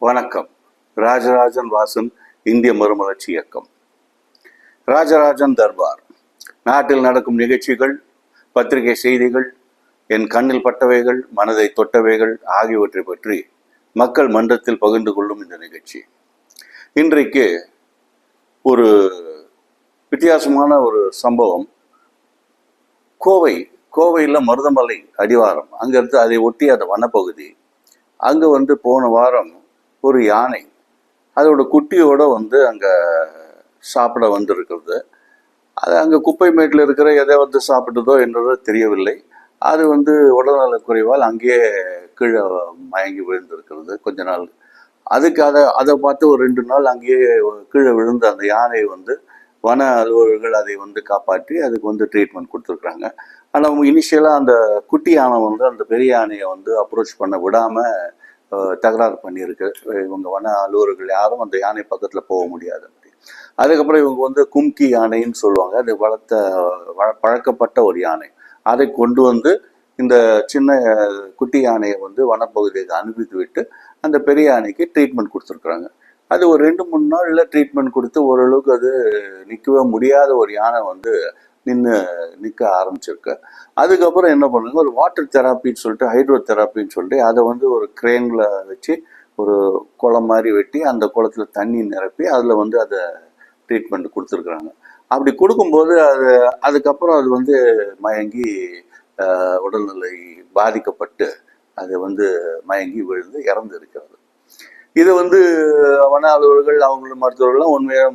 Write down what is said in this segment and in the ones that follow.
வணக்கம். ராஜராஜன் வாசன் இந்திய மறுமலர்ச்சி இயக்கம். ராஜராஜன் தர்பார். நாட்டில் நடக்கும் நிகழ்ச்சிகள் பத்திரிகை செய்திகள் என் கண்ணில் பட்டவைகள் மனதை தொட்டவைகள் ஆகியவற்றை பற்றி மக்கள் மன்றத்தில் பகிர்ந்து கொள்ளும் இந்த நிகழ்ச்சி. இன்றைக்கு ஒரு வித்தியாசமான ஒரு சம்பவம். கோவை கோவையில் மருதமலை அடிவாரம். அங்கிருந்து அதை ஒட்டி அந்த வனப்பகுதி. அங்கே வந்து போன வாரம் ஒரு யானை. அதோட குட்டியோட வந்து அங்கே சாப்பிட வந்திருக்கிறது. அது அங்கே குப்பை மேட்டில் இருக்கிற எதை வந்து சாப்பிட்டதோ என்றதோ தெரியவில்லை. அது வந்து உடல்நலக் குறைவால் அங்கேயே கீழே மயங்கி விழுந்திருக்கிறது கொஞ்ச நாள். அதுக்கு அதை அதை பார்த்து ஒரு ரெண்டு நாள் அங்கேயே கீழே விழுந்த அந்த யானையை வந்து வன அலுவலர்கள் அதை வந்து காப்பாற்றி அதுக்கு வந்து ட்ரீட்மெண்ட் கொடுத்துருக்குறாங்க. ஆனால் அவங்க இனிஷியலாக அந்த குட்டி யானை வந்து அந்த பெரிய யானையை வந்து அப்ரோச் பண்ண விடாமல் தகராறு பண்ணியிருக்கு. இவங்க வன அலுவலர்கள் யாரும் அந்த யானை பக்கத்தில் போக முடியாது. அதுக்கப்புறம் இவங்க வந்து கும்கி யானைன்னு சொல்லுவாங்க. அது வளர்த்த பழக்கப்பட்ட ஒரு யானை. அதை கொண்டு வந்து இந்த சின்ன குட்டி யானையை வந்து வனப்பகுதிக்கு அனுப்பித்து விட்டு அந்த பெரிய யானைக்கு ட்ரீட்மெண்ட் கொடுத்துருக்குறாங்க. அது ஒரு ரெண்டு மூணு நாளில் ட்ரீட்மெண்ட் கொடுத்து ஓரளவுக்கு அது நிற்கவே முடியாத ஒரு யானை வந்து நின்று நிற்க ஆரம்பிச்சிருக்கு. அதுக்கப்புறம் என்ன பண்ணுங்க ஒரு வாட்டர் தெராப்பின்னு சொல்லிட்டு ஹைட்ரோ தெராப்பின்னு சொல்லிட்டு அதை வந்து ஒரு கிரேனில் வச்சு ஒரு குளம் மாதிரி வெட்டி அந்த குளத்துல தண்ணி நிரப்பி அதில் வந்து அதை ட்ரீட்மெண்ட் கொடுத்துருக்குறாங்க. அப்படி கொடுக்கும்போது அது அதுக்கப்புறம் அது வந்து மயங்கி உடல்நிலை பாதிக்கப்பட்டு அது வந்து மயங்கி விழுந்து இறந்து இருக்கிறது. இது வந்து வன அலுவலர்கள் அவங்களும் மருத்துவர்கள்லாம் உண்மையாக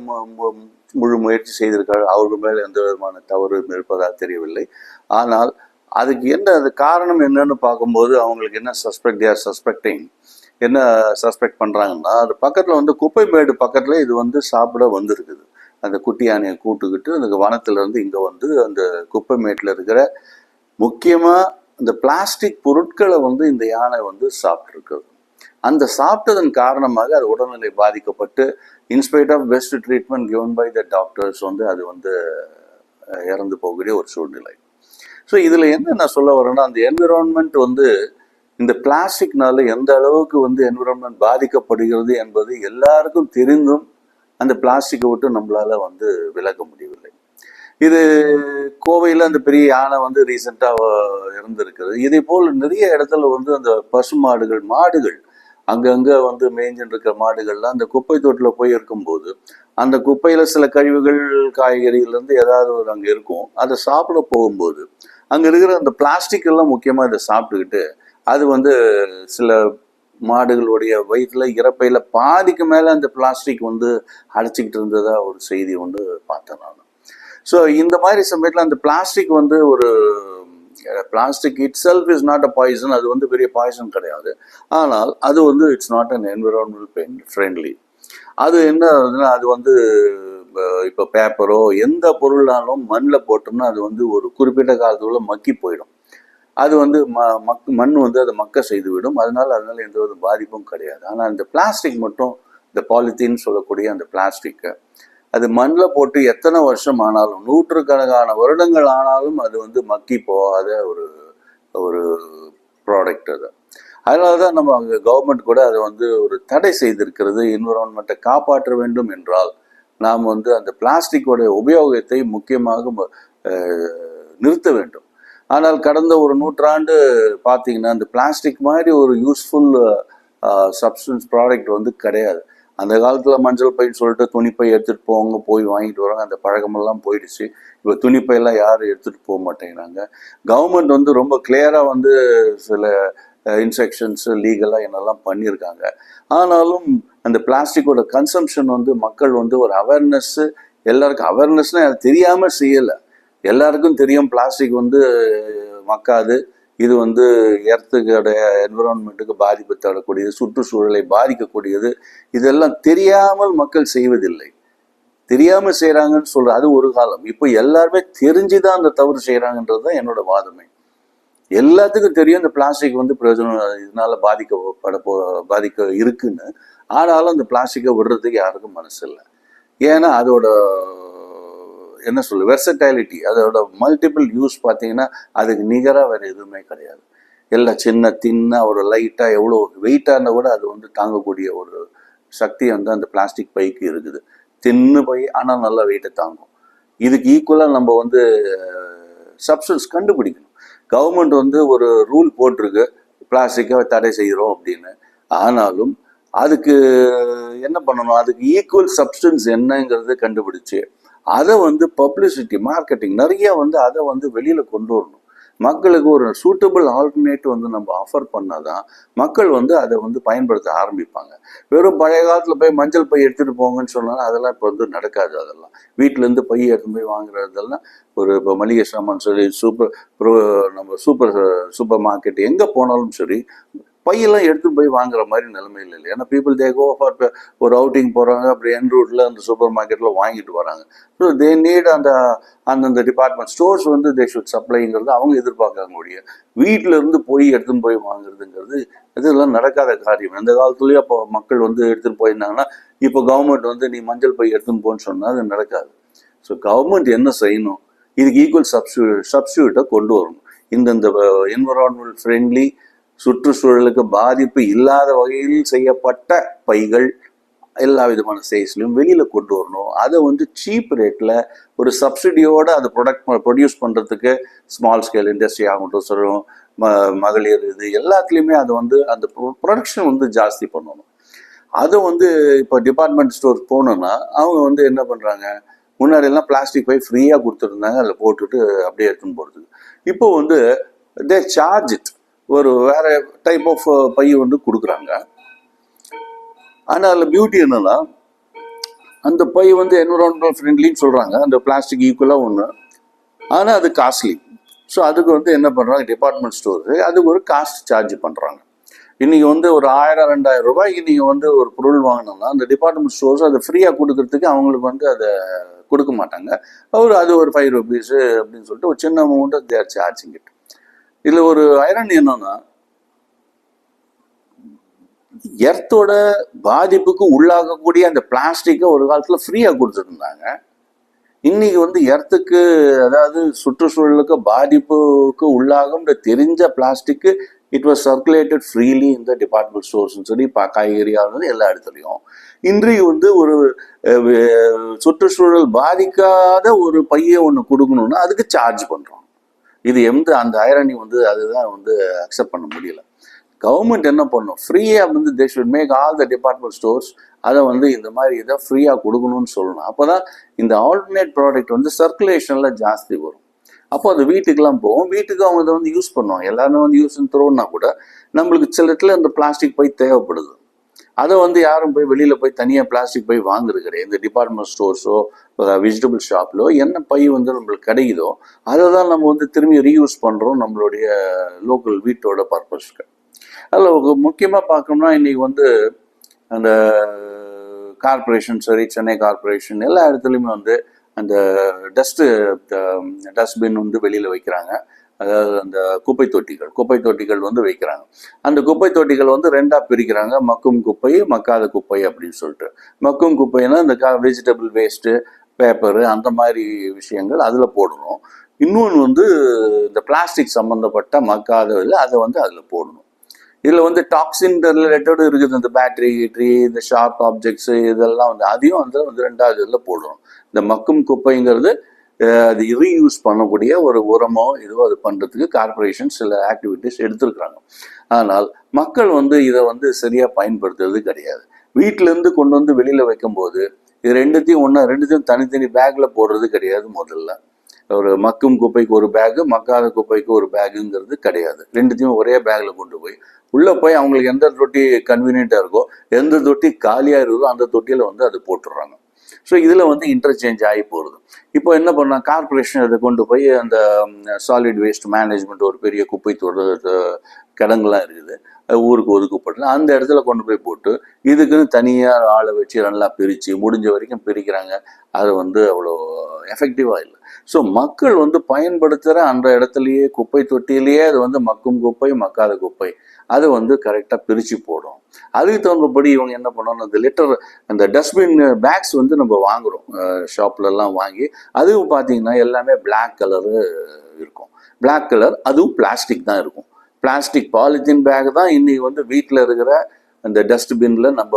முழு முயற்சி செய்திருக்கார்கள் அவர்கள் மேல் எந்த விதமான தவறும் இருப்பதாக தெரியவில்லை. ஆனால் அதுக்கு என்ன அது காரணம் என்னன்னு பார்க்கும்போது அவங்களுக்கு என்ன சஸ்பெக்ட் தேர் சஸ்பெக்டிங் என்ன சஸ்பெக்ட் பண்ணுறாங்கன்னா அது பக்கத்தில் வந்து குப்பை மேடு பக்கத்தில் இது வந்து சாப்பிட வந்திருக்குது. அந்த குட்டி யானையை கூட்டுக்கிட்டு அந்த வனத்துல இருந்து இங்கே வந்து அந்த குப்பை மேட்டில் இருக்கிற முக்கியமாக இந்த பிளாஸ்டிக் பொருட்களை வந்து இந்த யானை வந்து சாப்பிட்ருக்குது அந்த சாப்பிட்டதன் காரணமாக அது உடல்நிலை பாதிக்கப்பட்டு in spite of best treatment given by the doctors வந்து அது வந்து இறந்து போகக்கூடிய ஒரு சூழ்நிலை. ஸோ இதில் என்ன நான் சொல்ல வரேன்னா அந்த என்விரான்மெண்ட் வந்து இந்த பிளாஸ்டிக்னால எந்த அளவுக்கு வந்து என்விரான்மெண்ட் பாதிக்கப்படுகிறது என்பது எல்லாருக்கும் தெரிந்தும் அந்த பிளாஸ்டிக்கை விட்டு நம்மளால வந்து விலக முடியவில்லை. இது கோவையில் அந்த பெரிய யானை வந்து ரீசெண்டாக இறந்துருக்குது இதே போல் நிறைய இடத்துல வந்து அந்த பசு மாடுகள் மாடுகள் அங்கங்கே வந்து மேய்ஞ்சின்னு இருக்கிற மாடுகள்லாம் அந்த குப்பை தொட்டில் போய் இருக்கும்போது அந்த குப்பையில் சில கழிவுகள் காய்கறிகள்லேருந்து ஏதாவது ஒரு அங்கே இருக்கும் அதை சாப்பிட போகும்போது அங்கே இருக்கிற அந்த பிளாஸ்டிக் எல்லாம் முக்கியமாக இதை சாப்பிட்டுக்கிட்டு அது வந்து சில மாடுகளுடைய வயிற்றுல இறப்பையில் பாதிக்கு மேலே அந்த பிளாஸ்டிக் வந்து அடைச்சிக்கிட்டு இருந்ததா ஒரு செய்தி வந்து பார்த்தேன் நான். ஸோ இந்த மாதிரி சமயத்தில் அந்த பிளாஸ்டிக் வந்து ஒரு plastic it self is not a poison அது வந்து பெரிய பாய்சன் கிடையாது. ஆனால் அது வந்து it's not an environmental friendly அது என்ன ஆகுதுன்னா அது வந்து இப்போ பேப்பரோ எந்த பொருளாலும் மண்ணில் போட்டோம்னா அது வந்து ஒரு குறிப்பிட்ட காலத்துக்குள்ள மக்கி போயிடும். அது வந்து ம மக் மண் வந்து அதை மக்க செய்து விடும் அதனால அதனால எந்த ஒரு பாதிப்பும் கிடையாது. ஆனால் இந்த பிளாஸ்டிக் மட்டும் இந்த பாலித்தீன் சொல்லக்கூடிய அந்த பிளாஸ்டிக்கை அது மண்ணில் போட்டு எத்தனை வருஷம் ஆனாலும் நூற்றுக்கணக்கான வருடங்கள் ஆனாலும் அது வந்து மக்கி போகாத ஒரு ஒரு ப்ராடக்ட் அது. அதனால தான் நம்ம அங்கே கவர்மெண்ட் கூட அதை வந்து ஒரு தடை செய்திருக்கிறது. என்விரான்மெண்ட்டை காப்பாற்ற வேண்டும் என்றால் நாம் வந்து அந்த பிளாஸ்டிக்கோட உபயோகத்தை முக்கியமாக நிறுத்த வேண்டும். ஆனால் கடந்த ஒரு நூற்றாண்டு பார்த்தீங்கன்னா அந்த பிளாஸ்டிக் மாதிரி ஒரு யூஸ்ஃபுல் சப்ஸ்டன்ஸ் ப்ராடக்ட் வந்து கிடையாது. அந்த காலத்தில் மஞ்சள் பைன்னு சொல்லிட்டு துணிப்பை எடுத்துகிட்டு போவாங்க போய் வாங்கிட்டு வராங்க. அந்த பழக்கமெல்லாம் போயிடுச்சு. இப்போ துணிப்பையெல்லாம் யாரும் எடுத்துகிட்டு போக மாட்டேங்கிறாங்க. கவர்மெண்ட் வந்து ரொம்ப கிளியராக வந்து சில இன்ஸ்ட்ரக்ஷன்ஸு லீகலாக என்னெல்லாம் பண்ணியிருக்காங்க. ஆனாலும் அந்த பிளாஸ்டிக்கோட கன்சம்ஷன் வந்து மக்கள் வந்து ஒரு அவேர்னஸ்ஸு எல்லாருக்கும் அவேர்னஸ்னால் அது தெரியாமல் செய்யலை. எல்லாருக்கும் தெரியும் பிளாஸ்டிக் வந்து மக்காது. இது வந்து எர்த்துக்கோடைய என்விரான்மெண்ட்டுக்கு பாதிப்பு தரக்கூடியது சுற்றுச்சூழலை பாதிக்கக்கூடியது. இதெல்லாம் தெரியாமல் மக்கள் செய்வதில்லை. தெரியாமல் செய்கிறாங்கன்னு சொல்கிற அது ஒரு காலம். இப்போ எல்லாருமே தெரிஞ்சுதான் அந்த தவறு செய்கிறாங்கன்றது தான் என்னோட வாதமே. எல்லாத்துக்கும் தெரியும் இந்த பிளாஸ்டிக் வந்து பிரயோஜனம் இதனால பாதிக்கப்பட போ பாதிக்க இருக்குன்னு. ஆனாலும் அந்த பிளாஸ்டிக்கை விடுறதுக்கு யாருக்கும் மனசு இல்லை ஏன்னா அதோட என்ன சொல்லு வெர்சட்டாலிட்டி அதோட மல்டிபிள் யூஸ் பார்த்தீங்கன்னா அதுக்கு நிகராக வேறு எதுவுமே கிடையாது. எல்லாம் சின்ன தின்ன ஒரு லைட்டாக எவ்வளோ வெயிட்டாக இருந்தால் கூட அது வந்து தாங்கக்கூடிய ஒரு சக்தி வந்து அந்த பிளாஸ்டிக் பைக்கு இருக்குது. தின்னு பை ஆனால் நல்லா வெயிட்டை தாங்கும். இதுக்கு ஈக்குவலாக நம்ம வந்து சப்ஸ்டன்ஸ் கண்டுபிடிக்கணும். கவர்மெண்ட் வந்து ஒரு ரூல் போட்டிருக்கு பிளாஸ்டிக்கை தடை செய்கிறோம் அப்படின்னு. ஆனாலும் அதுக்கு என்ன பண்ணணும்? அதுக்கு ஈக்குவல் சப்ஸ்டன்ஸ் என்னங்கிறது கண்டுபிடிச்சு அதை வந்து பப்ளிசிட்டி மார்க்கெட்டிங் நிறைய வந்து அதை வந்து வெளியில் கொண்டு வரணும். மக்களுக்கு ஒரு சூட்டபிள் ஆல்டர்னேட் வந்து நம்ம ஆஃபர் பண்ணாதான் மக்கள் வந்து அதை வந்து பயன்படுத்த ஆரம்பிப்பாங்க. வெறும் பழைய காலத்தில் போய் மஞ்சள் பை எடுத்துகிட்டு போங்கன்னு சொன்னாலும் அதெல்லாம் இப்போ வந்து நடக்காது அதெல்லாம். வீட்டிலேருந்து பை எடுத்து போய் வாங்குறதெல்லாம் ஒரு இப்போ மளிகை சாமான் சரி சூப்பர் நம்ம சூப்பர் சூப்பர் மார்க்கெட் எங்கே போனாலும் சரி பையெல்லாம் எடுத்துட்டு போய் வாங்குற மாதிரி நிலைமையில் இல்லை ஏன்னா பீப்புள் தே கோ ஃபார் ஒரு அவுட்டிங் போகிறாங்க அப்படி என் ரூட்டில் அந்த சூப்பர் மார்க்கெட்டில் வாங்கிட்டு வராங்க. ஸோ தே நீட் அந்த அந்தந்த டிபார்ட்மெண்ட் ஸ்டோர்ஸ் வந்து தே ஷுட் சப்ளைங்கிறது அவங்க எதிர்பார்க்காங்க ஒழிய. வீட்டில் இருந்து போய் எடுத்துன்னு போய் வாங்குறதுங்கிறது இதெல்லாம் நடக்காத காரியம். இந்த காலத்துலேயும் அப்போ மக்கள் வந்து எடுத்துகிட்டு போயிருந்தாங்கன்னா இப்போ கவர்மெண்ட் வந்து நீ மஞ்சள் பை எடுத்துன்னு போன்னு சொன்னால் அது நடக்காது. ஸோ கவர்மெண்ட் என்ன செய்யணும்? இதுக்கு ஈக்குவல் சப்ஸ்டியூ சப்ஸ்டியூட்டை கொண்டு வரணும். இந்தந்த என்வரான்மெண்ட் ஃப்ரெண்ட்லி சுற்றுச்சூழலுக்கு பாதிப்பு இல்லாத வகையில் செய்யப்பட்ட பைகள் எல்லா விதமான சைஸ்லையும் வெளியில் கொண்டு வரணும். அதை வந்து சீப் ரேட்டில் ஒரு சப்சிடியோடு அந்த ப்ரொடக்ட் ப்ரொடியூஸ் பண்ணுறதுக்கு ஸ்மால் ஸ்கேல் இண்டஸ்ட்ரி ஆகட்டும் சொல்லும் ம மகளிர் இது எல்லாத்துலேயுமே அதை வந்து அந்த ப்ரொடக்ஷன் வந்து ஜாஸ்தி பண்ணணும். அதை வந்து இப்போ டிபார்ட்மெண்ட் ஸ்டோர் போகணுன்னா அவங்க வந்து என்ன பண்ணுறாங்க முன்னாடி எல்லாம் பிளாஸ்டிக் பை ஃப்ரீயாக கொடுத்துருந்தாங்க அதில் போட்டுட்டு அப்படியே எடுத்துன்னு போகிறதுக்கு இப்போ வந்து தே சார்ஜ் இட் ஒரு வேற டைப் ஆஃப் uh, பை வந்து கொடுக்குறாங்க. ஆனால் அதில் பியூட்டி என்னன்னா அந்த பை வந்து என்விரான்மெண்டல் ஃப்ரெண்ட்லின்னு சொல்கிறாங்க அந்த பிளாஸ்டிக் ஈக்குவலாக ஒன்று ஆனால் அது காஸ்ட்லி ஸோ அதுக்கு வந்து என்ன பண்ணுறாங்க டிபார்ட்மெண்ட் ஸ்டோர்ஸு அதுக்கு ஒரு காஸ்ட் சார்ஜ் பண்ணுறாங்க இன்றைக்கி வந்து ஒரு ஆயிரம் ரெண்டாயிரம் ரூபாய்க்கு நீங்கள் வந்து ஒரு பொருள் வாங்கினோம்னா அந்த டிபார்ட்மெண்ட் ஸ்டோர்ஸ் அதை ஃப்ரீயாக கொடுக்கறதுக்கு அவங்களுக்கு வந்து அதை கொடுக்க மாட்டாங்க. அவர் அது ஒரு ஃபைவ் ருபீஸு அப்படின்னு சொல்லிட்டு ஒரு சின்ன அமௌண்ட்டு தேர் சார்ஜிங் இட் இதில் ஒரு ஐரன் என்னன்னா எர்த்தோட பாதிப்புக்கு உள்ளாகக்கூடிய அந்த பிளாஸ்டிக்கை ஒரு காலத்தில் ஃப்ரீயாக கொடுத்துருந்தாங்க. இன்னைக்கு வந்து எர்த்துக்கு அதாவது சுற்றுச்சூழலுக்கு பாதிப்புக்கு உள்ளாகும் தெரிஞ்ச plastic it was circulated freely இந்த டிபார்ட்மெண்ட் ஸ்டோர்ஸ்னு சொல்லி பா இருந்தது எல்லா இடத்துலையும். இன்றைக்கு வந்து ஒரு சுற்றுச்சூழல் பாதிக்காத ஒரு பையை ஒன்று கொடுக்கணும்னா அதுக்கு சார்ஜ் பண்ணுறோம் இது எந்த அந்த ஐரணி வந்து அதுதான் வந்து அக்செப்ட் பண்ண முடியல. கவர்மெண்ட் என்ன பண்ணும்? ஃப்ரீயாக வந்து they should make all the department stores அதை வந்து இந்த மாதிரி இதை ஃப்ரீயாக கொடுக்கணும்னு சொல்லணும். அப்போ தான் இந்த ஆல்டர்னேட் ப்ராடக்ட் வந்து சர்க்குலேஷனில் ஜாஸ்தி வரும். அப்போ அது வீட்டுக்கெல்லாம் போகும். வீட்டுக்கு அவங்க இதை வந்து யூஸ் பண்ணுவாங்க. எல்லாருமே வந்து யூஸ் தரோன்னா கூட நம்மளுக்கு சில இடத்துல இந்த பிளாஸ்டிக் பை தேவைப்படுது. அதை வந்து யாரும் போய் வெளியில் போய் தனியாக பிளாஸ்டிக் போய் வாங்குறது கிடையாது. இந்த டிபார்ட்மெண்ட் ஸ்டோர்ஸோ வெஜிடபிள் ஷாப்லோ என்ன பை வந்து நம்மளுக்கு கிடைக்குதோ அதை தான் நம்ம வந்து திரும்பி ரீயூஸ் பண்ணுறோம் நம்மளுடைய லோக்கல் வீட்டோட பர்பஸ்க்கு அதில் முக்கியமாக பார்க்கணும்னா இன்றைக்கி வந்து அந்த கார்ப்பரேஷன் சரி சென்னை கார்ப்பரேஷன் எல்லா இடத்துலையுமே வந்து அந்த டஸ்ட்டு டஸ்ட்பின் வந்து வெளியில் வைக்கிறாங்க. அதாவது அந்த குப்பை தொட்டிகள் குப்பை தொட்டிகள் வந்து வைக்கிறாங்க. அந்த குப்பை தொட்டிகள் வந்து ரெண்டாக பிரிக்கிறாங்க. மக்கும் குப்பை மக்காத குப்பை அப்படின்னு சொல்லிட்டு. மக்கும் குப்பைன்னா இந்த கா வெஜிடபிள் வேஸ்ட்டு பேப்பரு அந்த மாதிரி விஷயங்கள் அதில் போடணும். இன்னொன்று வந்து இந்த பிளாஸ்டிக் சம்மந்தப்பட்ட மக்காத இல்லை அதை வந்து அதில் போடணும். இதில் வந்து டாக்ஸின் ரிலேட்டடும் இருக்குது. இந்த பேட்டரி கீட்ரி இந்த ஷார்ப் ஆப்ஜெக்ட்ஸு இதெல்லாம் வந்து அதையும் வந்து வந்து ரெண்டாவது இதில் போடணும். இந்த மக்கும் குப்பைங்கிறது அது ரீயூஸ் பண்ணக்கூடிய ஒரு உரமோ இதுவோ அது பண்ணுறதுக்கு கார்ப்பரேஷன் சில ஆக்டிவிட்டிஸ் எடுத்திருக்கிறாங்க. ஆனால் மக்கள் வந்து இதை வந்து சரியாக பயன்படுத்துறது கிடையாது. வீட்டிலேருந்து கொண்டு வந்து வெளியில் வைக்கும்போது இது ரெண்டுத்தையும் ஒன்றா ரெண்டுத்தையும் தனித்தனி பேக்கில் போடுறது கிடையாது முதல்ல. ஒரு மக்கும் குப்பைக்கு ஒரு பேகு மக்காத குப்பைக்கு ஒரு பேகுங்கிறது கிடையாது. ரெண்டுத்தையும் ஒரே பேக்கில் கொண்டு போய் உள்ளே போய் அவங்களுக்கு எந்த தொட்டி கன்வீனியண்ட்டாக இருக்கோ எந்த தொட்டி காலியாக இருக்குதோ அந்த தொட்டியில் வந்து அது போட்டுடுறாங்க. ஸோ இதில் வந்து இன்டர்சேஞ்ச் ஆகி போகிறது இப்போ என்ன பண்ணால் கார்ப்பரேஷன் அதை கொண்டு போய் அந்த சாலிட் வேஸ்ட் மேனேஜ்மெண்ட் ஒரு பெரிய குப்பை தொடு கிடங்குலாம் இருக்குது. அது ஊருக்கு ஒதுக்கப்படல. அந்த இடத்துல கொண்டு போய் போட்டு இதுக்குன்னு தனியாக ஆளை வச்சு நல்லா பிரித்து முடிஞ்ச வரைக்கும் பிரிக்கிறாங்க. அது வந்து அவ்வளோ எஃபெக்டிவாக இல்லை. ஸோ மக்கள் வந்து பயன்படுத்துகிற அந்த இடத்துலையே குப்பை தொட்டியிலேயே அது வந்து மக்கும் குப்பை மக்காத குப்பை. அதை வந்து கரெக்டாக பிரித்து போடும். அதுக்கு தகுந்தபடி இவங்க என்ன பண்ணணும் அந்த லிட்டர் அந்த டஸ்ட்பின் பேக்ஸ் வந்து நம்ம வாங்குகிறோம் ஷாப்லலாம் வாங்கி அதுவும் பார்த்தீங்கன்னா எல்லாமே பிளாக் கலரு இருக்கும். பிளாக் கலர் அதுவும் பிளாஸ்டிக் தான் இருக்கும். பிளாஸ்டிக் பாலித்தீன் பேக் தான் இன்றைக்கி வந்து வீட்டில் இருக்கிற அந்த டஸ்ட்பின்ல நம்ம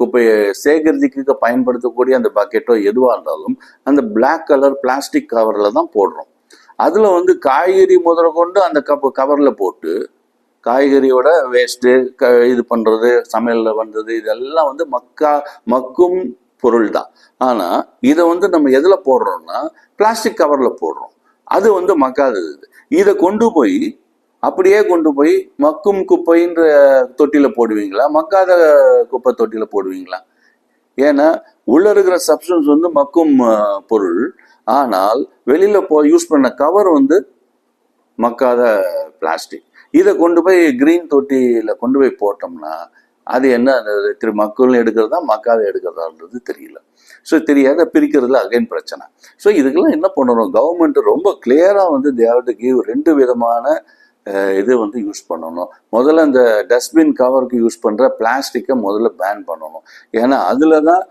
குப்பையை சேகரிக்க பயன்படுத்தக்கூடிய அந்த பக்கெட்டோ எதுவாக இருந்தாலும் அந்த பிளாக் கலர் பிளாஸ்டிக் கவரில் தான் போடுறோம். அதில் வந்து காய்கறி முதல்ல கொண்டு அந்த கப் கவரில் போட்டு காய்கறியோட வேஸ்ட்டு க இது பண்ணுறது சமையலில் வந்தது இதெல்லாம் வந்து மக்கா மக்கும் பொருள் தான். ஆனால் இதை வந்து நம்ம எதில் போடுறோம்னா பிளாஸ்டிக் கவரில் போடுறோம். அது வந்து மக்காதது. இதை கொண்டு போய் அப்படியே கொண்டு போய் மக்கும் குப்பைன்ற தொட்டியில போடுவீங்களா? மக்காத குப்பை தொட்டியில போடுவீங்களா? ஏன்னா உள்ள இருக்கிற சப்ஸ்டன்ஸ் வந்து மக்கும் பொருள். ஆனால் வெளியில போ யூஸ் பண்ண கவர் வந்து மக்காத பிளாஸ்டிக் இதை கொண்டு போய் கிரீன் தொட்டியில கொண்டு போய் போட்டோம்னா அது என்ன திரு மக்கள் எடுக்கிறதா மக்காத எடுக்கிறதான்றது தெரியல. ஸோ தெரியாத பிரிக்கிறதுல அகைன் பிரச்சனை. ஸோ இதுக்கெல்லாம் என்ன பண்ணணும்? கவர்மெண்ட் ரொம்ப கிளியராக வந்து தேவட்டு கிவ் ரெண்டு விதமான இது வந்து யூஸ் பண்ணணும். முதல்ல இந்த டஸ்ட்பின் கவருக்கு யூஸ் பண்ணுற பிளாஸ்டிக்கை முதல்ல பேன் பண்ணணும். ஏன்னா அதில் தான்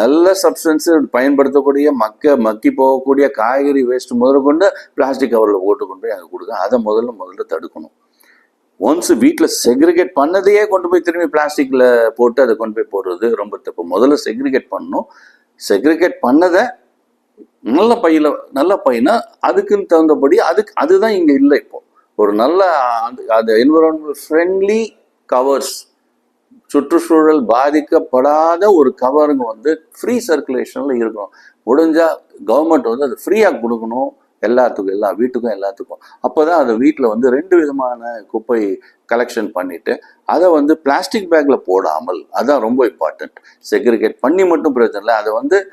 நல்ல சப்ஸ்டன்ஸு பயன்படுத்தக்கூடிய மக்க மக்கி போகக்கூடிய காய்கறி வேஸ்ட் முதல்ல கொண்டு பிளாஸ்டிக் கவரில் போட்டு கொண்டு போய் அங்கே கொடுக்க அதை முதல்ல முதல்ல தடுக்கணும். ஒன்ஸ் வீட்டில் செக்ரிகேட் பண்ணதையே கொண்டு போய் திரும்பி பிளாஸ்டிக்கில் போட்டு அதை கொண்டு போய் போடுறது ரொம்ப தப்பு. முதல்ல செக்ரிகேட் பண்ணணும். செக்ரிகேட் பண்ணதை நல்ல பையில் நல்ல பையனா அதுக்குன்னு தகுந்தபடி அதுக்கு அதுதான் இங்கே இல்லை இப்போ. ஒரு நல்ல அந்த- அது என்விரான்மெண்ட் ஃப்ரெண்ட்லி கவர்ஸ் சுற்றுச்சூழல் பாதிக்கப்படாத ஒரு கவருங்க வந்து ஃப்ரீ சர்க்குலேஷனில் இருக்கணும். முடிஞ்சால் கவர்மெண்ட் வந்து அது ஃப்ரீயாக கொடுக்கணும். எல்லாத்துக்கும் எல்லா வீட்டுக்கும் எல்லாத்துக்கும். அப்போ தான் அந்த வீட்டில் வந்து ரெண்டு விதமான குப்பை கலெக்ஷன் பண்ணிட்டு அதை வந்து பிளாஸ்டிக் பேக்கில் போடாமல் அதான் ரொம்ப இம்பார்ட்டண்ட் செக்ரிகேட் பண்ணி மட்டும் பிரச்சனை இல்லை. அதை வந்து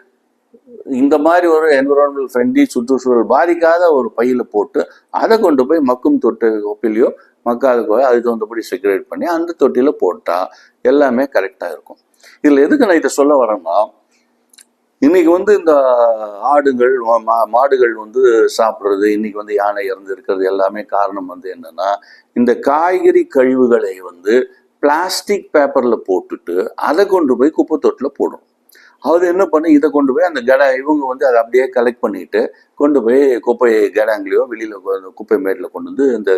இந்த மாதிரி ஒரு என்விரான்மெண்டல் ஃப்ரெண்ட்லி சுற்றுச்சூழல் பாதிக்காத ஒரு பையில் போட்டு அதை கொண்டு போய் மக்கும் தொட்டு ஒப்பிலையோ மக்காத கோயில் அதுக்கு தகுந்தபடி செக்ரேட் பண்ணி அந்த தொட்டியில் போட்டால் எல்லாமே கரெக்டாக இருக்கும். இதில் எதுக்கு நான் இதை சொல்ல வரேன்னா இன்னைக்கு வந்து இந்த ஆடுகள் மா- மாடுகள் வந்து சாப்பிட்றது இன்னைக்கு வந்து யானை இறந்து இருக்கிறது எல்லாமே காரணம் வந்து என்னன்னா இந்த காய்கறி கழிவுகளை வந்து பிளாஸ்டிக் பேப்பரில் போட்டுட்டு அதை கொண்டு போய் குப்பை தொட்டில் போடும் அது என்ன பண்ணு இதை கொண்டு போய் அந்த கடை இவங்க வந்து அதை அப்படியே கலெக்ட் பண்ணிட்டு கொண்டு போய் குப்பை கடாங்களையோ வெளியில குப்பை மேட்டில் கொண்டு வந்து இந்த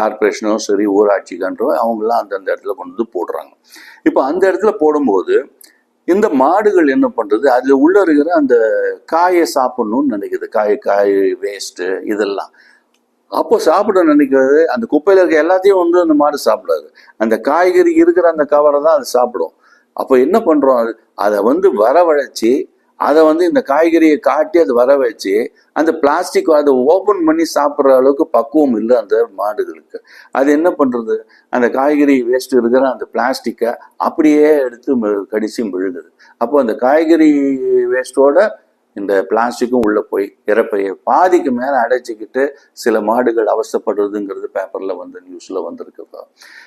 கார்பரேஷனோ சரி ஊராட்சிக்கான்றோ அவங்களாம் அந்தந்த இடத்துல கொண்டு வந்து போடுறாங்க. இப்போ அந்த இடத்துல போடும்போது இந்த மாடுகள் என்ன பண்ணுறது அதில் உள்ள இருக்கிற அந்த காயை சாப்பிடணும்னு நினைக்குது. காய் காய் வேஸ்ட்டு இதெல்லாம். அப்போ சாப்பிட நினைக்கிறது அந்த குப்பையில் இருக்க எல்லாத்தையும் வந்து அந்த மாடு சாப்பிடாது. அந்த காய்கறி இருக்கிற அந்த கவரை தான் அது சாப்பிடும். அப்போ என்ன பண்ணுறோம் அது அதை வந்து வரவழைச்சி அதை வந்து இந்த காய்கறியை காட்டி அது வர வச்சு அந்த பிளாஸ்டிக் அதை ஓப்பன் பண்ணி சாப்பிட்ற அளவுக்கு பக்குவம் இல்லை அந்த மாடுகளுக்கு. அது என்ன பண்ணுறது அந்த காய்கறி வேஸ்ட் இருக்கிற அந்த பிளாஸ்டிக்கை அப்படியே எடுத்து மி- கடிச்சு விழுகுது அப்போ அந்த காய்கறி வேஸ்ட்டோட இந்த பிளாஸ்டிக்கும் உள்ளே போய் இறப்பையை பாதிக்கு மேலே அடைச்சிக்கிட்டு சில மாடுகள் அவசப்படுறதுங்கிறது பேப்பரில் வந்து நியூஸில் வந்திருக்கு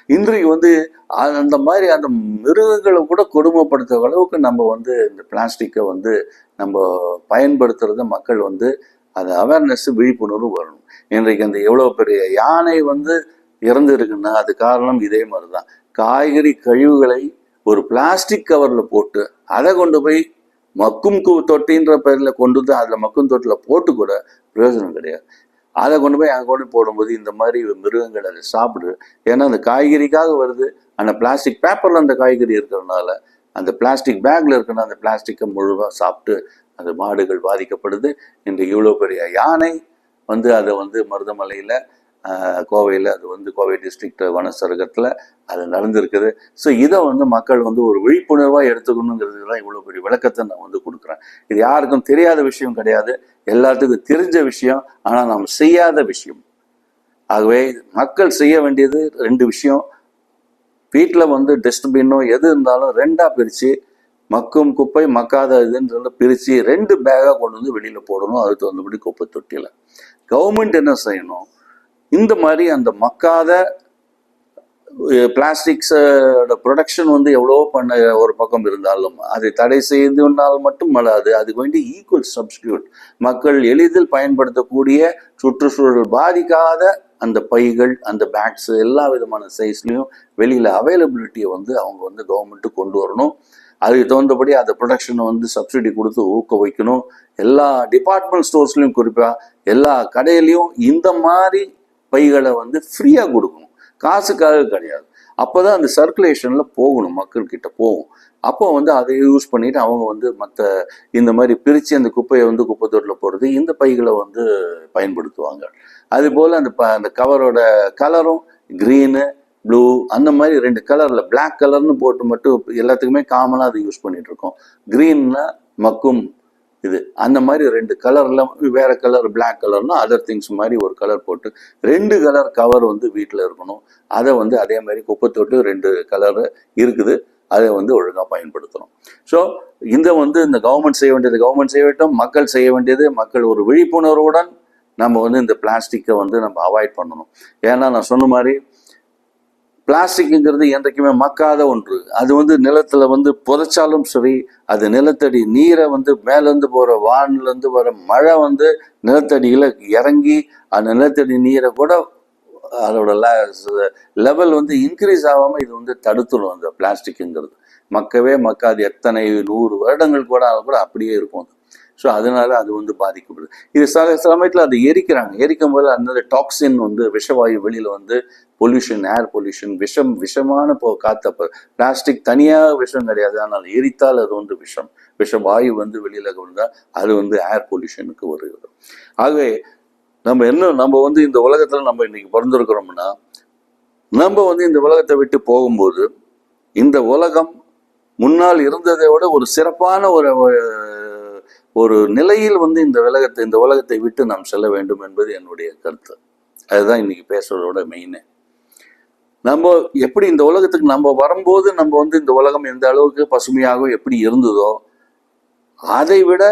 இன்றைக்கு வந்து அந்த மாதிரி அந்த மிருகங்களை கூட கொடுமைப்படுத்துற அளவுக்கு நம்ம வந்து இந்த பிளாஸ்டிக்கை வந்து நம்ம பயன்படுத்துறத மக்கள் வந்து அது அவேர்னஸ் விழிப்புணர்வு வரணும். இன்றைக்கு அந்த எவ்வளோ பெரிய யானை வந்து இறந்து இருக்குன்னா அது காரணம் இதே மாதிரி தான் காய்கறி கழிவுகளை ஒரு பிளாஸ்டிக் கவரில் போட்டு அதை கொண்டு போய் மக்கும் தொட்டின்ற பேரில் கொண்டு வந்து அதில் மக்கும் தொட்டில் போட்டு கூட பிரயோஜனம் கிடையாது. அதை கொண்டு போய் அங்கே கொண்டு போடும்போது இந்த மாதிரி மிருகங்கள் அதை சாப்பிடு. ஏன்னா அந்த காய்கறிக்காக வருது. அந்த பிளாஸ்டிக் பேப்பரில் அந்த காய்கறி இருக்கிறதுனால அந்த பிளாஸ்டிக் பேக்கில் இருக்கிற அந்த பிளாஸ்டிக்கை முழுவாக சாப்பிட்டு அந்த மாடுகள் பாதிக்கப்படுது. இன்று இவ்வளோ பெரிய யானை வந்து அதை வந்து மருதமலையில் கோவையில் அது வந்து கோவை டிஸ்ட்ரிக்ட் வனசரகத்தில் அது நடந்திருக்குது. ஸோ இதை வந்து மக்கள் வந்து ஒரு விழிப்புணர்வாக எடுத்துக்கணுங்கிறது தான் இவ்வளோ பெரிய விளக்கத்தை நான் வந்து கொடுக்குறேன். இது யாருக்கும் தெரியாத விஷயம் கிடையாது. எல்லாத்துக்கும் தெரிஞ்ச விஷயம் ஆனால் நாம் செய்யாத விஷயம். ஆகவே மக்கள் செய்ய வேண்டியது ரெண்டு விஷயம். வீட்டில் வந்து டஸ்ட்பின்னோ எது இருந்தாலும் ரெண்டாக பிரித்து மக்கும் குப்பை மக்காத இதுன்றத பிரித்து ரெண்டு பேக்காக கொண்டு வந்து வெளியில் போடணும். அதுக்கு தகுந்தபடி குப்பை தொட்டியில். கவர்மெண்ட் என்ன செய்யணும்? இந்த மாதிரி அந்த மக்காத பிளாஸ்டிக்ஸோட ப்ரொடக்ஷன் வந்து எவ்வளோ பண்ண ஒரு பக்கம் இருந்தாலும் அதை தடை செய்துனால் மட்டும் அல்லாது அதுக்கு வேண்டி ஈக்குவல் சப்ஸ்டியூட் மக்கள் எளிதில் பயன்படுத்தக்கூடிய சுற்றுச்சூழல் பாதிக்காத அந்த பைகள் அந்த பேக்ஸ் எல்லா விதமான சைஸ்லையும் வெளியில் அவைலபிலிட்டியை வந்து அவங்க வந்து கவர்மெண்ட்டு கொண்டு வரணும். அதுக்கு தகுந்தபடி அந்த ப்ரொடக்ஷனை வந்து சப்சிடி கொடுத்து ஊக்க வைக்கணும். எல்லா டிபார்ட்மெண்ட் ஸ்டோர்ஸ்லையும் குறிப்பாக எல்லா கடையிலையும் இந்த மாதிரி பைகளை வந்து ஃப்ரீயாக கொடுக்கணும். காசுக்காக கிடையாது. அப்போ தான் அந்த சர்க்குலேஷனில் போகணும் மக்கள்கிட்ட போகும். அப்போ வந்து அதை யூஸ் பண்ணிட்டு அவங்க வந்து மற்ற இந்த மாதிரி பிரித்து அந்த குப்பையை வந்து குப்பை தொட்டில் போடுறது இந்த பைகளை வந்து பயன்படுத்துவாங்க. அதுபோல் அந்த ப அந்த கவரோட கலரும் க்ரீனு ப்ளூ அந்த மாதிரி ரெண்டு கலரில் பிளாக் கலர்னு போட்டு மட்டும் எல்லாத்துக்குமே காமனாக அதை யூஸ் பண்ணிகிட்ருக்கோம் இருக்கோம். க்ரீன்னா மக்கும் இது. அந்த மாதிரி ரெண்டு கலர்ல வேற கலர் பிளாக் கலர்னா அதர் திங்ஸ் மாதிரி ஒரு கலர் போட்டு ரெண்டு கலர் கவர் வந்து வீட்டில் இருக்கணும். அதை வந்து அதே மாதிரி குப்பை தொட்டு ரெண்டு கலர் இருக்குது. அதை வந்து ஒழுங்காக பயன்படுத்தணும். ஸோ இந்த வந்து இந்த கவர்மெண்ட் செய்ய வேண்டியது கவர்மெண்ட் செய்ய வேண்டும். மக்கள் செய்ய வேண்டியது மக்கள் ஒரு விழிப்புணர்வுடன் நம்ம வந்து இந்த பிளாஸ்டிக்கை வந்து நம்ம அவாய்ட் பண்ணணும். ஏன்னா நான் சொன்ன மாதிரி பிளாஸ்டிக்ங்கிறது என்றைக்குமே மக்காத ஒன்று. அது வந்து நிலத்தில் வந்து புதைச்சாலும் சரி அது நிலத்தடி நீரை வந்து மேலேருந்து போகிற வான்லேருந்து வர மழை வந்து நிலத்தடியில் இறங்கி அந்த நிலத்தடி நீரை கூட அதோட லெவல் வந்து இன்க்ரீஸ் ஆகாமல் இது வந்து தடுத்துடும் அந்த பிளாஸ்டிக்குங்கிறது. மக்கவே மக்காது. எத்தனை நூறு வருடங்கள் கூட கூட அப்படியே இருக்கும் அது. ஸோ அதனால அது வந்து பாதிக்கப்படுது. இது சில சமயத்தில் அதை எரிக்கிறாங்க. எரிக்கும் போது அந்த டாக்ஸின் வந்து விஷவாயு வெளியில் வந்து பொல்யூஷன் ஏர் பொல்யூஷன் விஷம் விஷமான போ காத்த பிளாஸ்டிக் தனியாக விஷம் கிடையாது. ஆனால் எரித்தால் அது வந்து விஷம். விஷவாயு வந்து வெளியில் விழுந்தால் அது வந்து ஏர் பொல்யூஷனுக்கு வருகிறது ஆகவே நம்ம என்ன நம்ம வந்து இந்த உலகத்தில் நம்ம இன்னைக்கு பிறந்திருக்கிறோம்னா நம்ம வந்து இந்த உலகத்தை விட்டு போகும்போது இந்த உலகம் முன்னால் இருந்ததை விட ஒரு சிறப்பான ஒரு ஒரு நிலையில் வந்து இந்த உலகத்தை இந்த உலகத்தை விட்டு நாம் செல்ல வேண்டும் என்பது என்னுடைய கருத்து. அதுதான் இன்னைக்கு பேசுறதோட மெயினு நம்ம எப்படி இந்த உலகத்துக்கு நம்ம வரும்போது நம்ம வந்து இந்த உலகம் எந்த அளவுக்கு பசுமையாக எப்படி இருந்ததோ அதை விட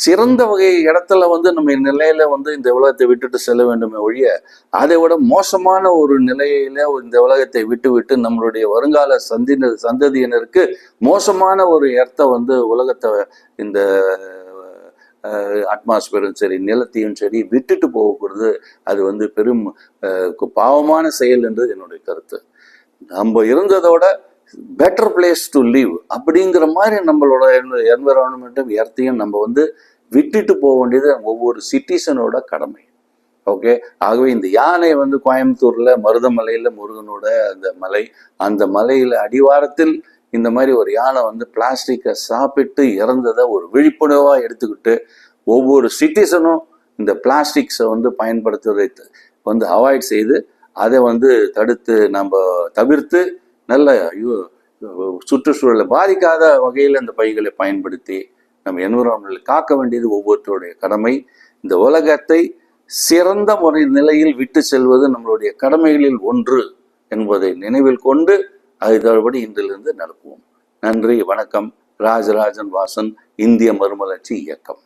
சிறந்த வகை இடத்துல வந்து நம்ம நிலையில வந்து இந்த உலகத்தை விட்டுட்டு செல்ல வேண்டுமே ஒழிய அதை விட மோசமான ஒரு நிலையில இந்த உலகத்தை விட்டு விட்டு நம்மளுடைய வருங்கால சந்தின சந்ததியினருக்கு மோசமான ஒரு இடத்த வந்து உலகத்தை இந்த அட்மாஸ்பியரும் சரி நிலத்தையும் சரி விட்டுட்டு போகக்கூடாது. அது வந்து பெரும் பாவமான செயல் என்று என்னுடைய கருத்து. நம்ம இருந்ததோட பெட்டர் பிளேஸ் டு லீவ் அப்படிங்கிற மாதிரி நம்மளோட என்விரான்மெண்ட்டும் எர்த்தையும் நம்ம வந்து விட்டுட்டு போக வேண்டியது ஒவ்வொரு சிட்டிசனோட கடமை. ஓகே ஆகவே இந்த யானை வந்து கோயம்புத்தூர்ல மருதமலையில் முருகனோட அந்த மலை அந்த மலையில அடிவாரத்தில் இந்த மாதிரி ஒரு யானை வந்து பிளாஸ்டிக்கை சாப்பிட்டு இறந்ததை ஒரு விழிப்புணர்வாக எடுத்துக்கிட்டு ஒவ்வொரு சிட்டிசனும் இந்த பிளாஸ்டிக்ஸை வந்து பயன்படுத்துவதை வந்து அவாய்ட் செய்து அதை வந்து தடுத்து நம்ம தவிர்த்து நல்ல சுற்றுச்சூழலை பாதிக்காத வகையில் அந்த பைகளை பயன்படுத்தி நம்ம என்விரான்மெண்ட் காக்க வேண்டியது ஒவ்வொருத்தருடைய கடமை. இந்த உலகத்தை சிறந்த முறை நிலையில் விட்டு செல்வது நம்மளுடைய கடமைகளில் ஒன்று என்பதை நினைவில் கொண்டு அதுபடி இன்றிலிருந்து நடப்புவோம் நன்றி வணக்கம். ராஜராஜன் வாசன் இந்திய மறுமலர்ச்சி இயக்கம்.